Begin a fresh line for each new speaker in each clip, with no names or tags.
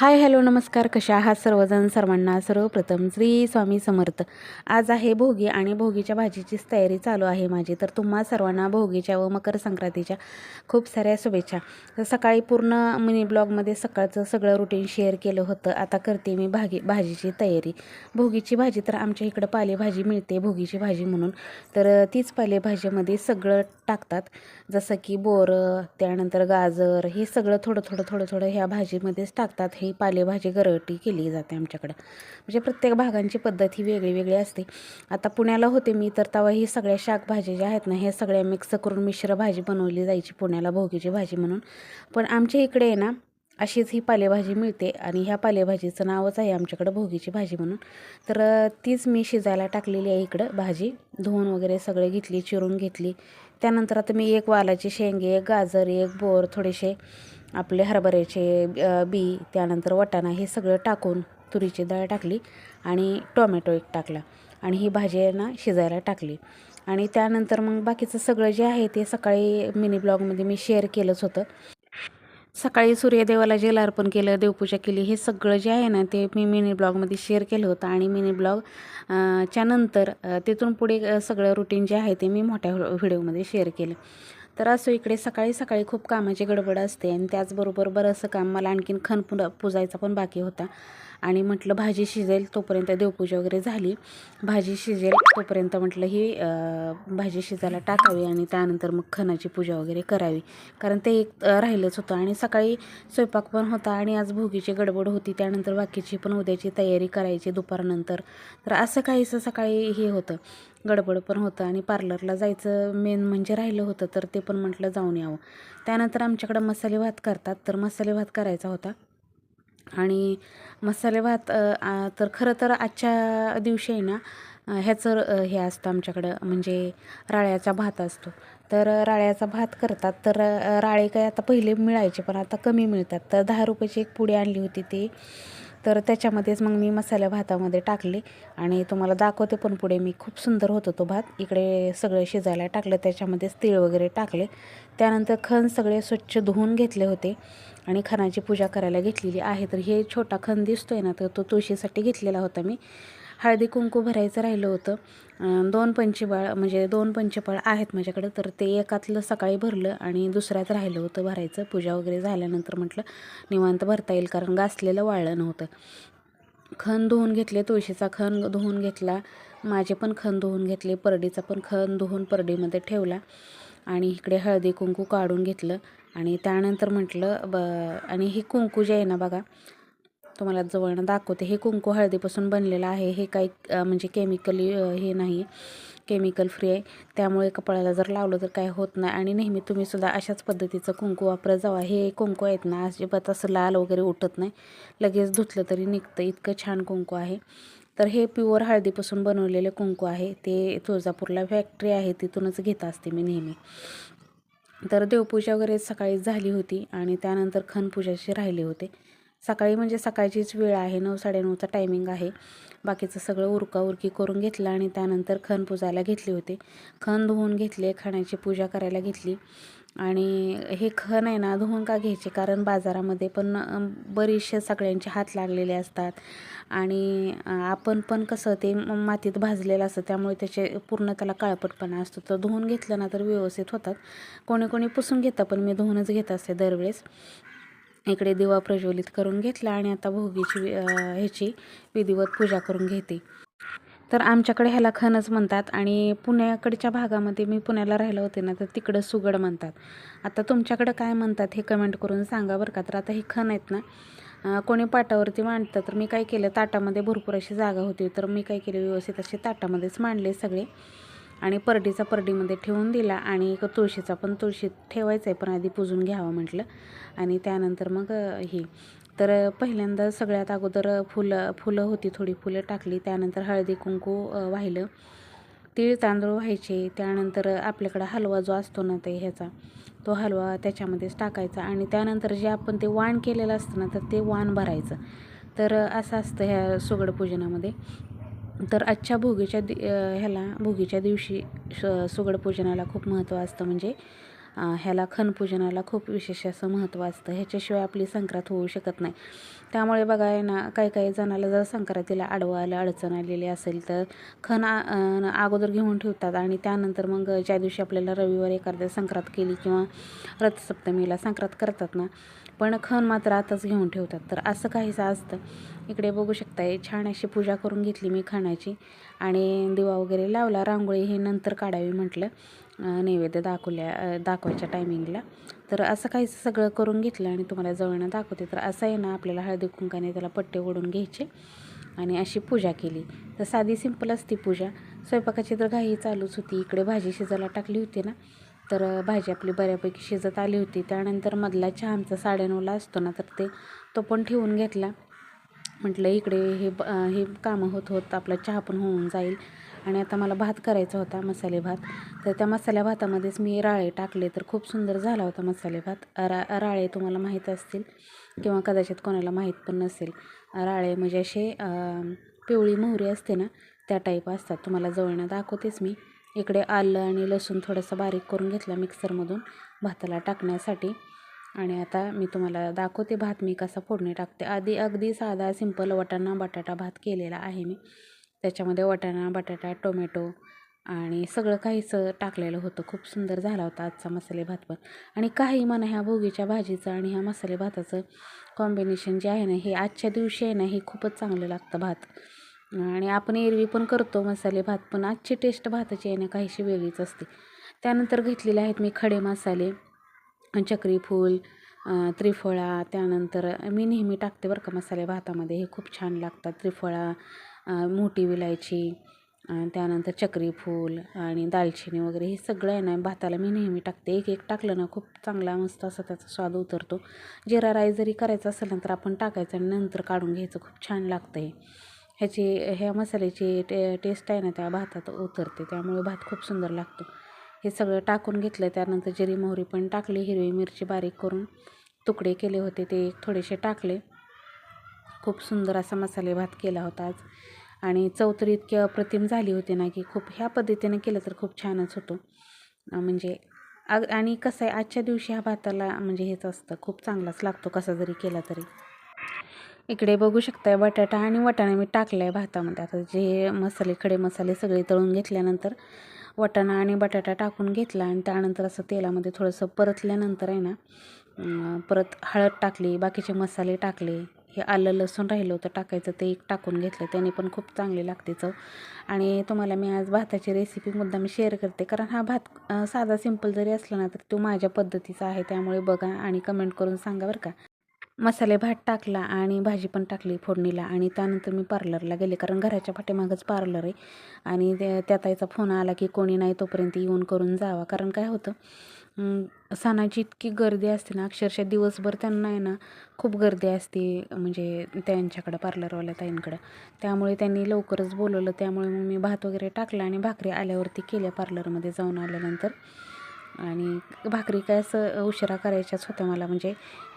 Hi hello नमस्कार. कशा आहात सर्वजण? सर्वांना सर्वप्रथम श्री स्वामी समर्थ. आज आहे भोगी आणि भोगीच्या भाजीचीच तयारी चालू आहे माझी. तर तुम्हा सर्वांना भोगीच्या व मकर संक्रांतीच्या खूप साऱ्या शुभेच्छा. तर सकाळी पूर्ण मिनी ब्लॉगमध्ये सकाळचं सगळं रुटीन शेअर केलं होतं. आता करते मी भागी भाजीची तयारी. भोगीची भाजी तर आमच्या इकडं पालेभाजी मिळते भोगीची भाजी म्हणून. तर तीच पालेभाजीमध्ये सगळं टाकतात. जसं की बोरं त्यानंतर गाजर हे सगळं थोडं थोडं थोडं थोडं ह्या भाजीमध्येच टाकतात. हे ही पालेभाजी गरटी केली जाते आमच्याकडं. म्हणजे प्रत्येक भागांची पद्धत ही वेगळी वेगळी असते. आता पुण्याला होते मी तर तेव्हा ही सगळ्या शाकभाज्या ज्या आहेत ना ह्या सगळ्या मिक्स करून मिश्र भाजी बनवली जायची पुण्याला भोगीची भाजी म्हणून. पण आमच्या इकडे आहे ना अशीच ही पालेभाजी मिळते आणि ह्या पालेभाजीचं नावच आहे आमच्याकडं भोगीची भाजी म्हणून. तर तीच मी शिजायला टाकलेली आहे इकडं भाजी. धुवून वगैरे सगळे घेतली चिरून घेतली. त्यानंतर आता मी एक वालाची शेंगे एक गाजर एक बोर थोडेसे आपले हरभऱ्याचे बी त्यानंतर वाटाणा हे सगळं टाकून तुरीची डाळ टाकली आणि टोमॅटो एक टाकला आणि ही भाजी आहे ना शिजायला टाकली. आणि त्यानंतर मग बाकीचं सगळं जे आहे ते सकाळी मिनी ब्लॉगमध्ये मी शेअर केलंच होतं. सकाळी सूर्यदेवाला जेल अर्पण केलं देवपूजा केली हे सगळं जे आहे ना ते मी मिनी ब्लॉगमध्ये शेअर केलं होतं. आणि मिनी ब्लॉग च्या नंतर तिथून पुढे सगळं रुटीन जे आहे ते मी मोठ्या व्हिडिओमध्ये शेअर केलं. तर असो इकडे सकाळी सकाळी खूप कामाची गडबड असते आणि त्याचबरोबर बरंचसं काम मला आणखीन खण पुन पुजायचा पण बाकी होता. आणि म्हटलं भाजी शिजेल तोपर्यंत देवपूजा वगैरे झाली. भाजी शिजेल तोपर्यंत म्हटलं ही भाजी शिजायला टाकावी आणि त्यानंतर मग खणाची पूजा वगैरे करावी. कारण ते एक राहिलंच होतं आणि सकाळी स्वयंपाक पण होता आणि आज भोगीची गडबड होती. त्यानंतर बाकीची पण उद्याची तयारी करायची दुपारनंतर. तर असं काहीसं सकाळी हे होतं. गडबड पण होतं आणि पार्लरला जायचं मेन म्हणजे राहिलं होतं तर ते पण म्हटलं जाऊन यावं. त्यानंतर आमच्याकडं मसाले भात करतात. तर मसाले भात करायचा होता. आणि मसाले भात तर खरं तर आजच्या दिवशी आहे ना ह्याचं हे असतं आमच्याकडं म्हणजे राळ्याचा भात असतो. तर राळ्याचा भात करतात तर राळे काय आता पहिले मिळायचे पण आता कमी मिळतात. तर दहा रुपयाची एक पुडी आणली होती ती. तर त्याच्यामध्येच मग मी मसाल्या भातामध्ये टाकले आणि तुम्हाला दाखवते पण पुढे मी खूप सुंदर होतो तो भात. इकडे सगळे शिजायला टाकलं त्याच्यामध्येच तीळ वगैरे टाकले. त्यानंतर खण सगळे स्वच्छ धुवून घेतले होते आणि खणाची पूजा करायला घेतलेली आहे. तर हे छोटा खण दिसतो आहे ना तर तो तुळशीसाठी घेतलेला होता मी. हळदी कुंकू भरायचं राहिलं होतं. दोन पंचेबाळ म्हणजे दोन पंचपाळ आहेत माझ्याकडं तर ते एकातलं सकाळी भरलं आणि दुसऱ्यात राहिलं होतं भरायचं. पूजा वगैरे झाल्यानंतर म्हटलं निवांत भरता येईल कारण गासलेलं वाळलं नव्हतं. खण धुवून घेतले तुळशीचा खण धुवून घेतला. माझे पण खण धुवून घेतले परडीचा पण खण धुवून परडीमध्ये ठेवला आणि इकडे हळदी कुंकू काढून घेतलं. आणि त्यानंतर म्हटलं ब आणि हे कुंकू जे आहे ना बघा तुम्हाला जवळनं दाखवते. हे कुंकू हळदीपासून बनलेलं आहे. हे काही म्हणजे केमिकली हे नाही. केमिकल फ्री आहे. त्यामुळे कपाळाला जर लावलं तर काय होत नाही. आणि नेहमी तुम्ही सुद्धा अशाच पद्धतीचं कुंकू वापरत जावा. हे कुंकू आहेत ना अजिबात असं लाल वगैरे उठत नाही. लगेच धुतलं तरी निघतं. इतकं छान कुंकू आहे. तर हे प्युअर हळदीपासून बनवलेले कुंकू आहे. ते तुळजापूरला फॅक्टरी आहे. तिथूनच घेत असते मी नेहमी. तर देवपूजा वगैरे सकाळी झाली होती आणि त्यानंतर खनपूजाशी राहिले होते. सकाळी म्हणजे सकाळचीच वेळ आहे नऊ साडेनऊचा टायमिंग आहे. बाकीचं सगळं उरका उरकी करून घेतलं आणि त्यानंतर खण पुजायला घेतले होते. खण धुवून घेतले खणाची पूजा करायला घेतली. आणि हे खण आहे ना धुवून का घ्यायचे? कारण बाजारामध्ये पण बरेचसे सगळ्यांचे हात लागलेले असतात. आणि आपण पण कसं ते मातीत भाजलेलं असतं त्यामुळे त्याचे पूर्ण त्याला काळपटपणा असतो. तर धुवून घेतलं ना तर व्यवस्थित होतात. कोणी कोणी पुसून घेतं पण मी धुवूनच घेत असते दरवेळेस. इकडे दिवा प्रज्वलित करून घेतला आणि आता भोगीची ह्याची विधिवत पूजा करून घेते. तर आमच्याकडे ह्याला खणच म्हणतात आणि पुण्याकडच्या भागामध्ये मी पुण्याला राहिलं होते ना तर तिकडं सुगड म्हणतात. आता तुमच्याकडं काय म्हणतात हे कमेंट करून सांगा बरं का? तर आता हे खण आहेत ना कोणी पाटावरती मांडतं तर मी काय केलं ताटामध्ये भरपूर अशी जागा होती तर मी काय केलं व्यवस्थित असे ताटामध्येच मांडले सगळे. आणि परडीचा परडीमध्ये ठेवून दिला आणि एक तुळशीचा पण तुळशीत ठेवायचं आहे पण आधी पुजून घ्यावं म्हटलं. आणि त्यानंतर मग ही. तर पहिल्यांदा सगळ्यात अगोदर फुलं फुलं होती थोडी फुलं टाकली. त्यानंतर हळदी कुंकू वाहिलं. तीळ तांदूळ व्हायचे. त्यानंतर आपल्याकडं हलवा जो असतो ना ते ह्याचा तो हलवा त्याच्यामध्येच टाकायचा. आणि त्यानंतर जे आपण ते वाण केलेलं असतं ना तर ते वाण भरायचं. तर असं असतं ह्या सुगड पूजनामध्ये. तर आजच्या भोगीच्या दि ह्याला भोगीच्या दिवशी श सुगड पूजनाला खूप महत्त्व असतं. म्हणजे ह्याला खनपूजनाला खूप विशेष असं महत्त्व असतं. ह्याच्याशिवाय आपली संक्रांत होऊ शकत नाही. त्यामुळे बघा आहे ना काही काही जणाला जर संक्रांतीला आडवं आलं अडचण आलेली असेल तर खण अगोदर घेऊन ठेवतात. आणि त्यानंतर मग ज्या दिवशी आपल्याला रविवार एखाद्या संक्रांत केली किंवा रथसप्तमीला संक्रांत करतात ना पण खण मात्र आताच घेऊन ठेवतात. तर असं काहीसं असतं. इकडे बघू शकताय. छान अशी पूजा करून घेतली मी खाण्याची. आणि दिवा वगैरे लावला. रांगोळी हे नंतर काढावी म्हटलं. नैवेद्य दाखवल्या दाखवायच्या टायमिंगला तर असं काही सगळं करून घेतलं आणि तुम्हाला जवळनं दाखवते. तर असं आहे ना आपल्याला हळदी कुंकाने त्याला पट्टे ओढून घ्यायचे आणि अशी पूजा केली. तर साधी सिंपल असती पूजा. स्वयंपाकाची तर घाई चालूच होती. इकडे भाजी शिजायला टाकली होती ना. तर भाजी आपली बऱ्यापैकी शिजत आली होती. त्यानंतर मधला चहा आमचा साडेनऊला असतो ना तर ते तो पण ठेवून घेतला. म्हटलं इकडे हे ब हे कामं होत होत आपला चहा पण होऊन जाईल. आणि आता मला भात करायचा होता मसाले भात. तर त्या मसाल्या भातामध्येच मी राळे टाकले तर खूप सुंदर झाला होता मसाले भात. रा राळे तुम्हाला माहीत असतील किंवा कदाचित कोणाला माहीत पण नसेल. राळे म्हणजे असे पिवळी मोहरी असते ना त्या टाईप असतात. तुम्हाला जवळनं दाखवतेच मी. इकडे आलं आणि लसूण थोडंसं बारीक करून घेतला मिक्सरमधून भाताला टाकण्यासाठी. आणि आता मी तुम्हाला दाखवते भात मी कसा फोडणी टाकते. आधी अगदी साधा सिंपल वटाणा बटाटा भात केलेला आहे मी. त्याच्यामध्ये वटाणा बटाटा टोमॅटो आणि सगळं काहीच टाकलेलं होतं. खूप सुंदर झाला होता आजचा मसाले भात पण. आणि काही म्हणा ह्या भोगीच्या भाजीचं आणि ह्या मसाले भाताचं कॉम्बिनेशन जे आहे ना हे आजच्या दिवशी आहे ना हे खूपच चांगलं लागतं भात. आणि आपण एरवी पण करतो मसाले भात पण आजची टेस्ट भाताची आहे ना काहीशी वेगळीच असते. त्यानंतर घेतलेले आहेत मी खडे मसाले. चक्रीफूल त्रिफळा त्यानंतर मी नेहमी टाकते बरं का मसाले भातामध्ये. हे खूप छान लागतात. त्रिफळा मोठी विलायची त्यानंतर चक्रीफूल आणि दालचिनी वगैरे हे सगळं आहे ना भाताला मी नेहमी टाकते. एक एक टाकलं ना खूप चांगला मस्त असा त्याचा स्वाद उतरतो. जिरा राईस जरी करायचा असेल ना तर आपण टाकायचं आणि नंतर काढून घ्यायचं. खूप छान लागतं हे ह्याची ह्या मसाल्याची टे टेस्ट आहे ना त्या भातात उतरते. त्यामुळे भात खूप सुंदर लागतो. हे सगळं टाकून घेतलं त्यानंतर जिरी मोहरी पण टाकली हिरवी मिरची बारीक करून तुकडे केले होते ते एक थोडेसे टाकले. खूप सुंदर असा मसाले भात केला होता आज. आणि चव तर इतकी अप्रतिम झाली होती ना की खूप ह्या पद्धतीने केलं तर खूप छानच होतो. म्हणजे अग आणि कसं आहे आजच्या दिवशी ह्या भाताला म्हणजे हेच असतं खूप चांगलाच लागतो कसा जरी केला तरी. इकडे बघू शकताय बटाटा आणि वाटाणा मी टाकला आहे भातामध्ये. आता जे मसाले खडे मसाले सगळे तळून घेतल्यानंतर वाटाणा आणि बटाटा टाकून घेतला आणि त्यानंतर असं तेलामध्ये थोडंसं परतल्यानंतर आहे ना परत हळद टाकली बाकीचे मसाले टाकले हे आलं लसूण राहिलं होतं टाकायचं ते एक टाकून घेतलं त्याने पण खूप चांगली लागते चव. आणि तुम्हाला मी आज भाताची रेसिपी मुद्दा मी शेअर करते कारण हा भात साधा सिंपल जरी असला ना तर तो माझ्या पद्धतीचा आहे त्यामुळे बघा आणि कमेंट करून सांगा बरं का. मसाले भात टाकला आणि भाजी पण टाकली फोडणीला आणि त्यानंतर मी पार्लरला गेले. कारण घराच्या पाठीमागंच पार्लर आहे. आणि त्या ताईचा फोन आला की कोणी नाही तोपर्यंत येऊन करून जावा. कारण काय होतं सणाची इतकी गर्दी असते ना अक्षरशः दिवसभर त्यांना आहे ना खूप गर्दी असते म्हणजे त्यांच्याकडं पार्लरवाल्या ताईंकडं. त्यामुळे त्यांनी लवकरच बोलवलं. त्यामुळे मग मी भात वगैरे टाकला आणि भाकरी आल्यावरती केल्या पार्लरमध्ये जाऊन आल्यानंतर. आणि भाकरी काय असं उशिरा करायच्याच होत्या मला. म्हणजे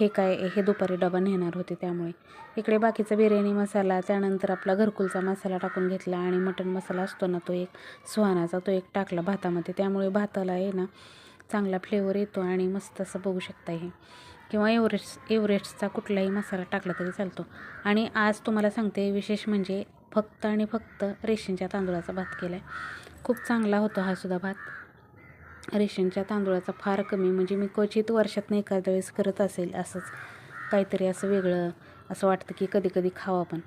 हे काय हे दुपारी डबा नेणार होते त्यामुळे. इकडे बाकीचा बिर्याणी मसाला त्यानंतर आपला घरकुलचा मसाला टाकून घेतला आणि मटण मसाला असतो ना तो एक सुहानाचा तो एक टाकला भातामध्ये. त्यामुळे भाताला आहे ना चांगला फ्लेवर येतो आणि मस्त असं बघू शकता हे. किंवा एव्हरेस्ट एव्हरेस्टचा कुठलाही मसाला टाकला तरी चालतो. आणि आज तुम्हाला सांगते विशेष म्हणजे फक्त आणि फक्त रेशींच्या तांदूळाचा भात केला आहे खूप चांगला होतो हा सुद्धा भात. रेशनच्या तांदूळाचा फार कमी म्हणजे मी क्वचित वर्षातनं एखाद्या वेळेस करत असेल असंच. काहीतरी असं वेगळं असं वाटतं की कधी कधी खावं आपण.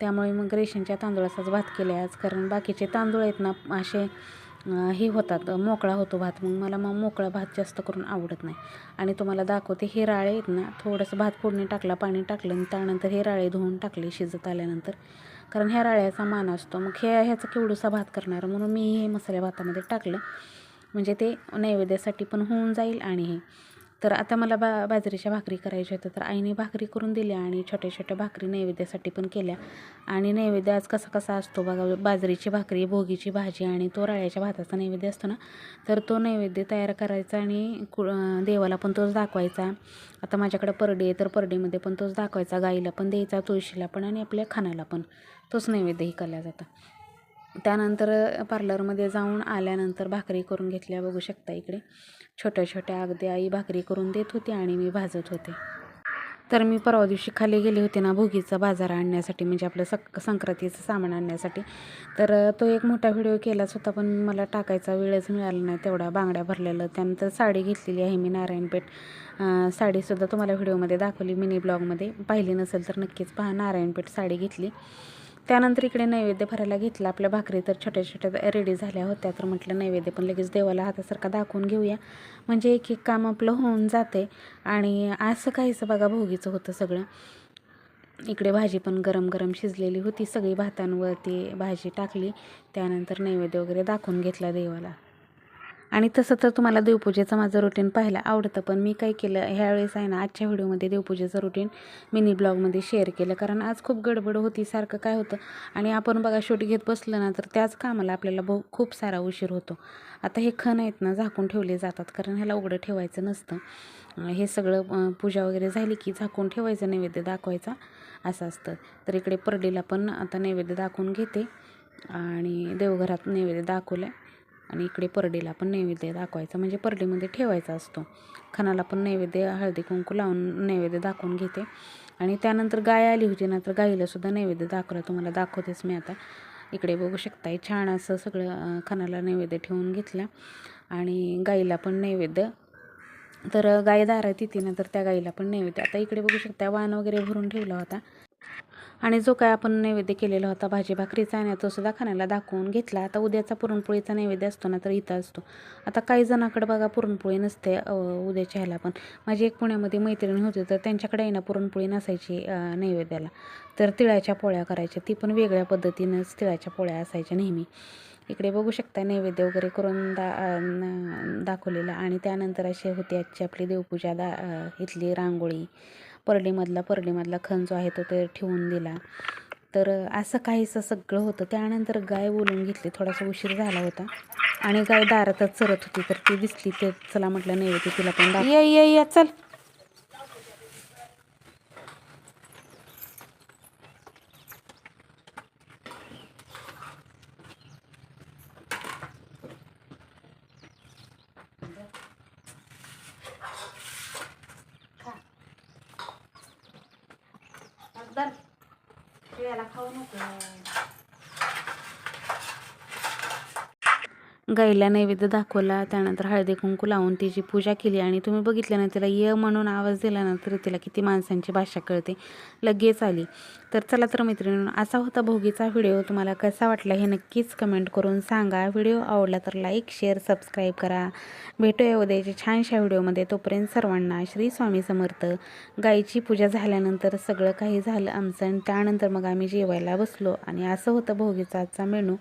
त्यामुळे मग रेशनच्या तांदूळाचाच भात केला आहे आज कारण बाकीचे तांदूळ आहेत ना असे हे होतात मोकळा होतो भात. मग मला मग मोकळा भात जास्त करून आवडत नाही. आणि तुम्हाला दाखवते हे राळे आहेत ना थोडंसं भात फोडणी टाकला पाणी टाकलं आणि त्यानंतर हे राळे धुवून टाकले शिजत आल्यानंतर. कारण ह्या राळ्याचा मान असतो. मग हे ह्याचा केवढूसा भात करणार? म्हणून मी हे मसाल्या भातामध्ये टाकलं. म्हणजे ते नैवेद्यासाठी पण होऊन जाईल आणि हे. तर आता मला बा बाजरीच्या भाकरी करायच्या होत्या. तर आईने भाकरी करून दिल्या आणि छोट्या छोट्या भाकरी नैवेद्यासाठी पण केल्या. आणि नैवेद्य आज कसा कसा असतो बघा बाजरीची भाकरी भोगीची भाजी आणि तो राळ्याच्या भाताचा नैवेद्य असतो ना तर तो नैवेद्य तयार करायचा आणि कु देवाला पण तोच दाखवायचा. आता माझ्याकडे परडे आहे तर परडीमध्ये पण तोच दाखवायचा. गाईला पण द्यायचा तुळशीला पण आणि आपल्या खानाला पण. तोच नैवेद्यही केला जातो. त्यानंतर पार्लरमध्ये जाऊन आल्यानंतर भाकरी करून घेतल्या बघू शकता इकडे. छोट्या छोट्या अगदी आई भाकरी करून देत होती आणि मी भाजत होते. तर मी परवा दिवशी खाली गेले होते ना भोगीचा बाजार आणण्यासाठी म्हणजे आपलं सक संक्रांतीचं सामान आणण्यासाठी. तर तो एक मोठा व्हिडिओ केलाच होता पण मला टाकायचा वेळच मिळाला नाही तेवढा बांगड्या भरलेलं त्यानंतर साडी घेतलेली आहे मी नारायणपेठ. साडीसुद्धा तुम्हाला व्हिडिओमध्ये दाखवली मिनी ब्लॉगमध्ये. पाहिली नसेल तर नक्कीच पहा नारायणपेठ साडी घेतली. त्यानंतर इकडे नैवेद्य भरायला घेतला. आपल्या भाकरी तर छोट्या छोट्या रेडी झाल्या होत्या. तर म्हटलं नैवेद्य पण लगेच देवाला हातासारखा दाखवून घेऊया. म्हणजे एक एक काम आपलं होऊन जाते. आणि असं काहीचं बघा भोगीचं होतं सगळं. इकडे भाजी पण गरम गरम शिजलेली होती. सगळी भातांवरती भाजी टाकली. त्यानंतर नैवेद्य वगैरे दाखवून घेतला देवाला. आणि तसं तर तुम्हाला देवपूजेचं माझं रुटीन पाहायला आवडतं पण मी काय केलं ह्यावेळेस आहे ना आजच्या व्हिडिओमध्ये देवपूजेचं रुटीन मिनी ब्लॉगमध्ये शेअर केलं. कारण आज खूप गडबड होती सारखं काय होतं? आणि आपण बघा शूट घेत बसलं ना तर त्याच कामाला आपल्याला बहु खूप सारा उशीर होतो. आता हे खण आहेत ना झाकून ठेवले जातात कारण ह्याला उघडं ठेवायचं नसतं. हे सगळं पूजा वगैरे झाली की झाकून ठेवायचं नैवेद्य दाखवायचा असं असतं. तर इकडे परडीला पण आता नैवेद्य दाखवून घेते. आणि देवघरात नैवेद्य दाखवलं आहे आणि इकडे परडीला पण नैवेद्य दाखवायचा. म्हणजे परडीमध्ये ठेवायचा असतो. खणाला पण नैवेद्य हळदी कुंकू लावून नैवेद्य दाखवून घेते. आणि त्यानंतर गाय आली होती ना तर गाईलासुद्धा नैवेद्य दाखवलं. तुम्हाला दाखवतेच मी आता. इकडे बघू शकताय छान असं सगळं खणाला नैवेद्य ठेवून घेतला. आणि गाईला पण नैवेद्य. तर गाय दारात येते ना तर त्या गाईला पण नैवेद्य. आता इकडे बघू शकता वाण वगैरे भरून ठेवला होता. आणि जो काय आपण नैवेद्य केलेला होता भाजी भाकरीचा आणि तो सुद्धा खाण्याला दाखवून घेतला. आता उद्याचा पुरणपोळीचा नैवेद्य असतो ना तर इथं असतो. आता काही जणांकडे बघा पुरणपोळी नसते उद्याच्या ह्याला पण. माझी एक पुण्यामध्ये मैत्रिणी होती तर त्यांच्याकडे आहे ना पुरणपोळी नसायची नैवेद्याला. तर तिळाच्या पोळ्या करायच्या. ती पण वेगळ्या पद्धतीनंच तिळाच्या पोळ्या असायच्या नेहमी. इकडे बघू शकता नैवेद्य वगैरे करून दा न- दाखवलेला. आणि त्यानंतर अशी होते आजची आपली देवपूजा दा इथली रांगोळी. परडीमधला परडीमधला खण जो आहे तो ते ठेवून दिला. तर असं काहीसं सगळं होतं. त्यानंतर गाय बोलून घेतली. थोडासा उशीर झाला होता. आणि गाय दारातच चरत होती. तर ती दिसली. ते चला म्हटलं नैवेद्य तिला पण ये ये ये ये चल गाईला नैवेद्य दाखवला त्यानंतर हळदी कुंकू लावून तिची पूजा केली आणि तुम्ही बघितलं ना तिला य म्हणून आवाज दिला ना तर तिला किती माणसांची भाषा कळते. लगेच आली. तर चला तर मैत्रिणी असा होता भोगीचा व्हिडिओ. तुम्हाला कसा वाटला हे नक्कीच कमेंट करून सांगा. व्हिडिओ आवडला तर लाईक शेअर सबस्क्राईब करा. भेटूया उद्याच्या छानशा व्हिडिओमध्ये. तोपर्यंत सर्वांना श्री स्वामी समर्थ. गाईची पूजा झाल्यानंतर सगळं काही झालं आमचं आणि त्यानंतर मग आम्ही जेवायला बसलो आणि असं होतं भोगीचा आजचा मेनू.